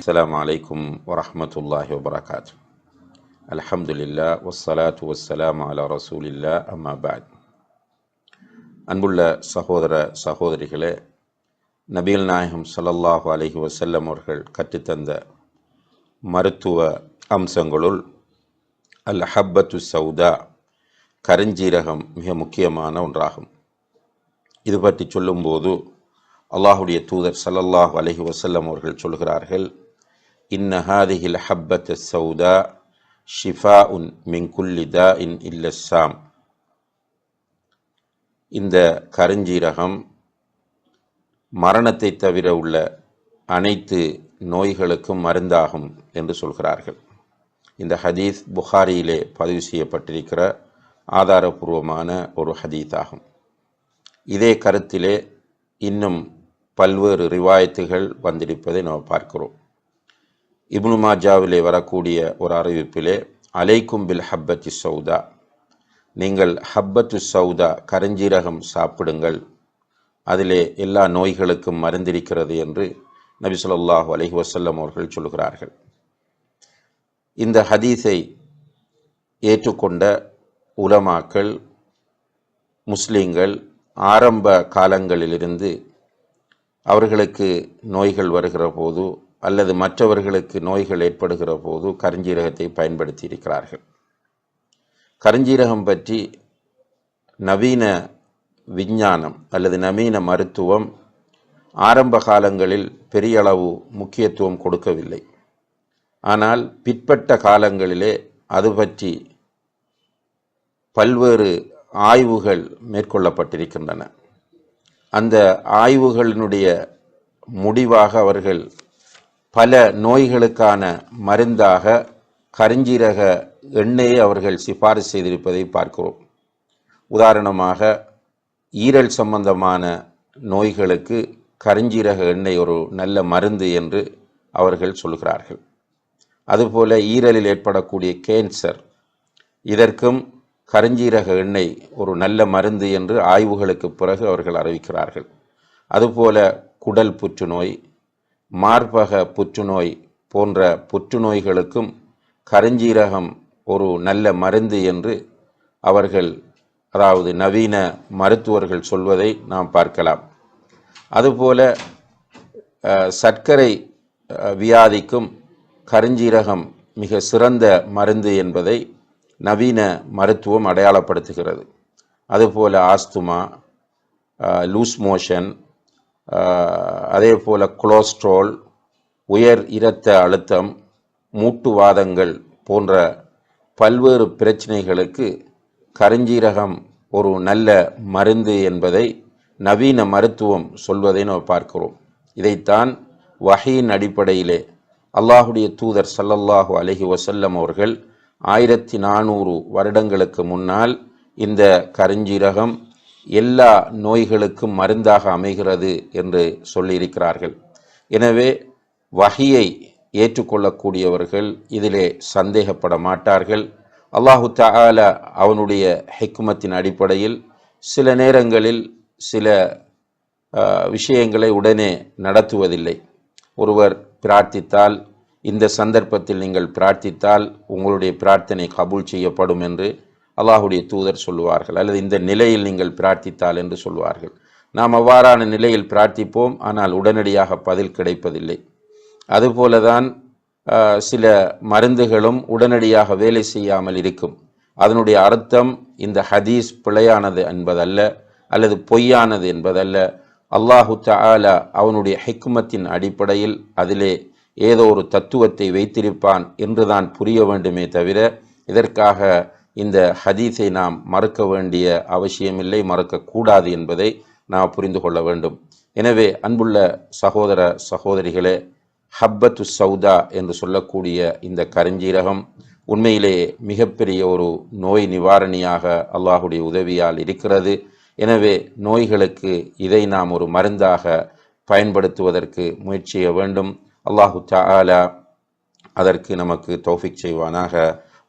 السلام عليكم ورحمة الله وبركاته الحمد لله والصلاة والسلام على رسول الله أما بعد அன்புள்ள சகோதர சகோதரிகளே நபிகள் நாயகம் ஸல்லல்லாஹு அலைஹி வஸல்லம் அவர்கள் கற்றுத்தந்த மருத்துவ அம்சங்களுள் அல் ஹப்பத்து சௌதா கருஞ்சீரகம் மிக முக்கியமான ஒன்றாகும் இது பற்றி சொல்லும்போது அல்லாஹுடைய தூதர் ஸல்லல்லாஹு அலைஹி வஸல்லம் அவர்கள் சொல்கிறார்கள் இன்ன ஹாதிஹில் ஹப்பத் சௌதா ஷிஃபா உன் மின் குல்லி தா இன் இல்லஸ்ஸாம் இந்த கருஞ்சீரகம் மரணத்தை தவிர உள்ள அனைத்து நோய்களுக்கும் மருந்தாகும் என்று சொல்கிறார்கள். இந்த ஹதீஸ் புகாரியிலே பதிவு செய்யப்பட்டிருக்கிற ஆதாரபூர்வமான ஒரு ஹதீத் ஆகும் இதே கருத்திலே இன்னும் பல்வேறு ரிவாயத்துகள் வந்திருப்பதை நாம் பார்க்கிறோம். இப்னு மாஜாவிலே வரக்கூடிய ஒரு அறிவிப்பிலே அலைக்கும் பில் ஹப்பத்து சௌதா. நீங்கள் ஹப்பத்து சௌதா கரஞ்சீரகம் சாப்பிடுங்கள். அதிலே எல்லா நோய்களுக்கும் மருந்திருக்கிறது என்று நபி சொல்லாஹு அலஹி வசல்லம் அவர்கள் சொல்கிறார்கள். இந்த ஹதீஸை ஏற்றுக்கொண்ட உலமாக்கள் முஸ்லீம்கள் ஆரம்ப காலங்களிலிருந்து அவர்களுக்கு நோய்கள் வருகிற போது அல்லது மற்றவர்களுக்கு நோய்கள் ஏற்படுகிற போது கருஞ்சீரகத்தை பயன்படுத்தி இருக்கிறார்கள். கருஞ்சீரகம் பற்றி நவீன விஞ்ஞானம் அல்லது நவீன மருத்துவம் ஆரம்ப காலங்களில் பெரிய அளவு முக்கியத்துவம் கொடுக்கவில்லை. ஆனால் பிற்பட்ட காலங்களிலே அது பற்றி பல்வேறு ஆய்வுகள் மேற்கொள்ளப்பட்டிருக்கின்றன. அந்த ஆய்வுகளினுடைய முடிவாக அவர்கள் பல நோய்களுக்கான மருந்தாக கருஞ்சீரக எண்ணெயை அவர்கள் சிபாரிசு செய்திருப்பதை பார்க்கிறோம். உதாரணமாக ஈரல் சம்பந்தமான நோய்களுக்கு கருஞ்சீரக எண்ணெய் ஒரு நல்ல மருந்து என்று அவர்கள் சொல்கிறார்கள். அதுபோல ஈரலில் ஏற்படக்கூடிய கேன்சர் இதற்கும் கருஞ்சீரக எண்ணெய் ஒரு நல்ல மருந்து என்று ஆய்வுகளுக்கு பிறகு அவர்கள் அறிவிக்கிறார்கள். அதுபோல குடல் புற்றுநோய் மார்பக புற்றுநோய் போன்ற புற்றுநோய்களுக்கும் கருஞ்சீரகம் ஒரு நல்ல மருந்து என்று அவர்கள் அதாவது நவீன மருத்துவர்கள் சொல்வதை நாம் பார்க்கலாம். அதுபோல சர்க்கரை வியாதிக்கும் கருஞ்சீரகம் மிக சிறந்த மருந்து என்பதை நவீன மருத்துவம் அடையாளப்படுத்துகிறது. அதுபோல் ஆஸ்துமா லூஸ் மோஷன் அதே போல் கொலஸ்ட்ரால் உயர் இரத்த அழுத்தம் மூட்டுவாதங்கள் போன்ற பல்வேறு பிரச்சனைகளுக்கு கருஞ்சீரகம் ஒரு நல்ல மருந்து என்பதை நவீன மருத்துவம் சொல்வதை நாம் பார்க்கிறோம். இதைத்தான் வகையின் அடிப்படையிலே அல்லாஹுடைய தூதர் சல்லல்லாஹு அலஹி வசல்லம் அவர்கள் ஆயிரத்தி நானூறு வருடங்களுக்கு முன்னால் இந்த கருஞ்சீரகம் எல்லா நோய்களுக்கும் மருந்தாக அமைகிறது என்று சொல்லியிருக்கிறார்கள். எனவே வகையை ஏற்றுக்கொள்ளக்கூடியவர்கள் இதிலே சந்தேகப்பட மாட்டார்கள். அல்லாஹு தால அவனுடைய ஹெக்குமத்தின் அடிப்படையில் சில நேரங்களில் சில விஷயங்களை உடனே நடத்துவதில்லை. ஒருவர் பிரார்த்தித்தால் இந்த சந்தர்ப்பத்தில் நீங்கள் பிரார்த்தித்தால் உங்களுடைய பிரார்த்தனை கபூல் செய்யப்படும் என்று அல்லாஹுடைய தூதர் சொல்லுவார்கள் அல்லது இந்த நிலையில் நீங்கள் பிரார்த்தித்தால் என்று சொல்வார்கள் நாம் அவ்வாறான நிலையில் பிரார்த்திப்போம் ஆனால் உடனடியாக பதில் கிடைப்பதில்லை. அதுபோல தான் சில மருந்துகளும் உடனடியாக வேலை செய்யாமல் இருக்கும். அதனுடைய அர்த்தம் இந்த ஹதீஸ் பிழையானது என்பதல்ல அல்லது பொய்யானது என்பதல்ல. அல்லாஹு தாலா அவனுடைய ஹெக்குமத்தின் அடிப்படையில் அதிலே ஏதோ ஒரு தத்துவத்தை வைத்திருப்பான் என்றுதான் புரிய வேண்டுமே தவிர இதற்காக இந்த ஹதீஸை நாம் மறுக்க வேண்டிய அவசியமில்லை மறுக்கக்கூடாது என்பதை நாம் புரிந்து கொள்ள வேண்டும். எனவே அன்புள்ள சகோதர சகோதரிகளே ஹப்பத்து சௌதா என்று சொல்லக்கூடிய இந்த கருஞ்சீரகம் உண்மையிலேயே மிகப்பெரிய ஒரு நோய் நிவாரணியாக அல்லாஹுடைய உதவியால் இருக்கிறது. எனவே நோய்களுக்கு இதை நாம் ஒரு மருந்தாக பயன்படுத்துவதற்கு முயற்சிய வேண்டும். அல்லாஹு தாலா அதற்கு நமக்கு தௌஃபிக் செய்வானாக.